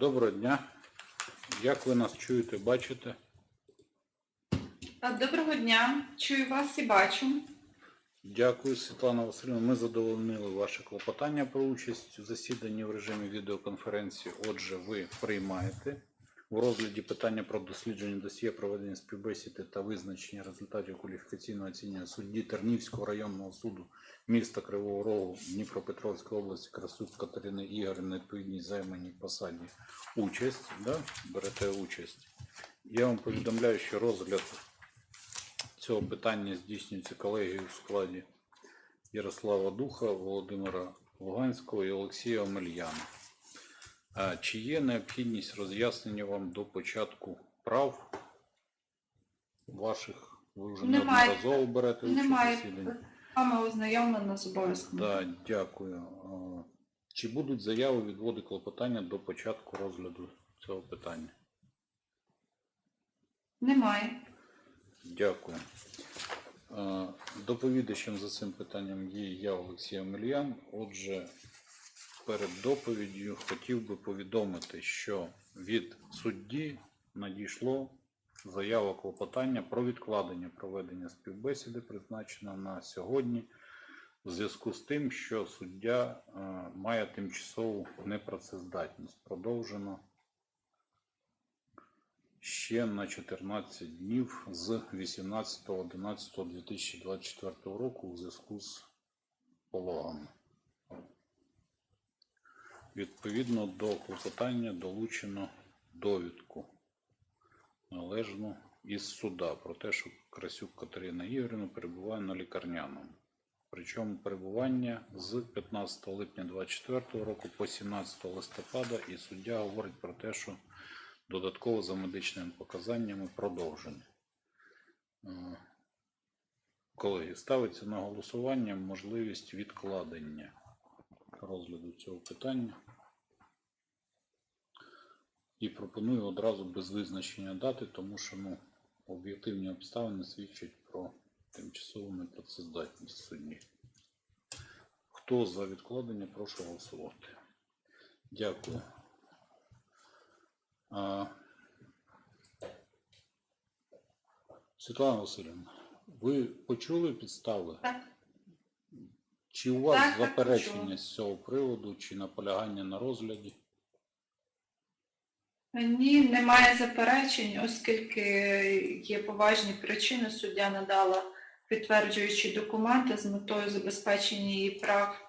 Доброго дня. Як ви нас чуєте, бачите? Доброго дня, чую вас і бачу. Дякую, Світлана Васильівна. Ми задовольнили ваше клопотання про участь у засіданні в режимі відеоконференції. Отже, ви приймаєте у розгляді питання про дослідження досьє проведення співбесіди та визначення результатів кваліфікаційного оцінювання судді Тернівського районного суду міста Кривого Рогу Дніпропетровської області Красук Катерини Ігорівни відповідній займаній посаді участь. Да? Берете участь. Я вам повідомляю, що розгляд цього питання здійснюється колегією в складі Ярослава Духа, Володимира Луганського і Олексія Омельяна. А Чи є необхідність роз'яснення вам до початку прав ваших? Ви вже неодноразово берете участь Немає засіданні? саме ознайомлена з обов'язками. Да, дякую. А, Чи будуть заяви відводи клопотання до початку розгляду цього питання? Немає. Дякую. Е, Доповідачем за цим питанням є я, Олексій Омельян. Отже, перед доповіддю хотів би повідомити, що від судді надійшло заява клопотання про відкладення проведення співбесіди, призначена на сьогодні, в зв'язку з тим, що суддя е, має тимчасову непрацездатність. Продовжено ще на 14 днів з 18.11.2024 року у зв'язку з пологами. Відповідно до клопотання долучено довідку належну із суда про те, що Красюк Катерина Ігорівна перебуває на лікарняному. Причому перебування з 15 липня 2024 року по 17 листопада і суддя говорить про те, що додатково за медичними показаннями продовжені. Е, Колеги, ставиться на голосування можливість відкладення розгляду цього питання. І пропоную одразу без визначення дати, тому що ну, об'єктивні обставини свідчать про тимчасову непрацездатність судді. Хто за відкладення, прошу голосувати. Дякую. А, Світлана Васильівна, ви почули підстави? Так. Чи у вас Так, заперечення так, з цього приводу, чи наполягання на розгляді? Ні, немає заперечень, оскільки є поважні причини, суддя надала підтверджуючі документи з метою забезпечення її прав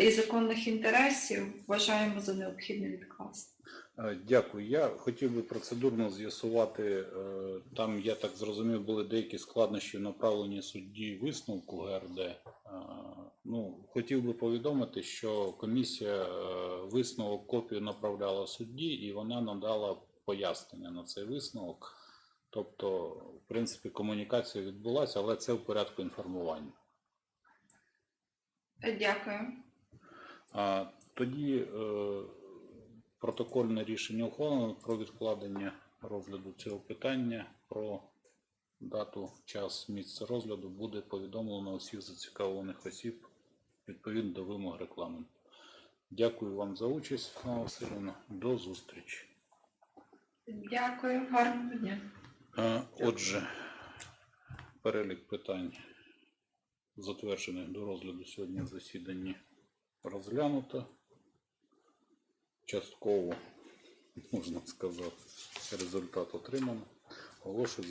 і законних інтересів, вважаємо за необхідне відкласти. Е, Дякую. Я хотів би процедурно з'ясувати, е, там, я так зрозумів, були деякі складнощі в направленні судді висновку ГРД. Е, Ну, хотів би повідомити, що комісія е, висновок копію направляла судді і вона надала пояснення на цей висновок. Тобто, в принципі, комунікація відбулася, але це в порядку інформування. Е, Дякую. А, тоді е, протокольне рішення ухвалено про відкладення розгляду цього питання. Про дату, час, місце розгляду буде повідомлено усіх зацікавлених осіб відповідно до вимог рекламенту. Дякую вам за участь, Світлана Васильівна. До зустрічі. Дякую, гарного дня. Отже, перелік питань, затверджених до розгляду сьогодні в засіданні, розглянуто. Частково, можна сказати, результат отримано. Оголошую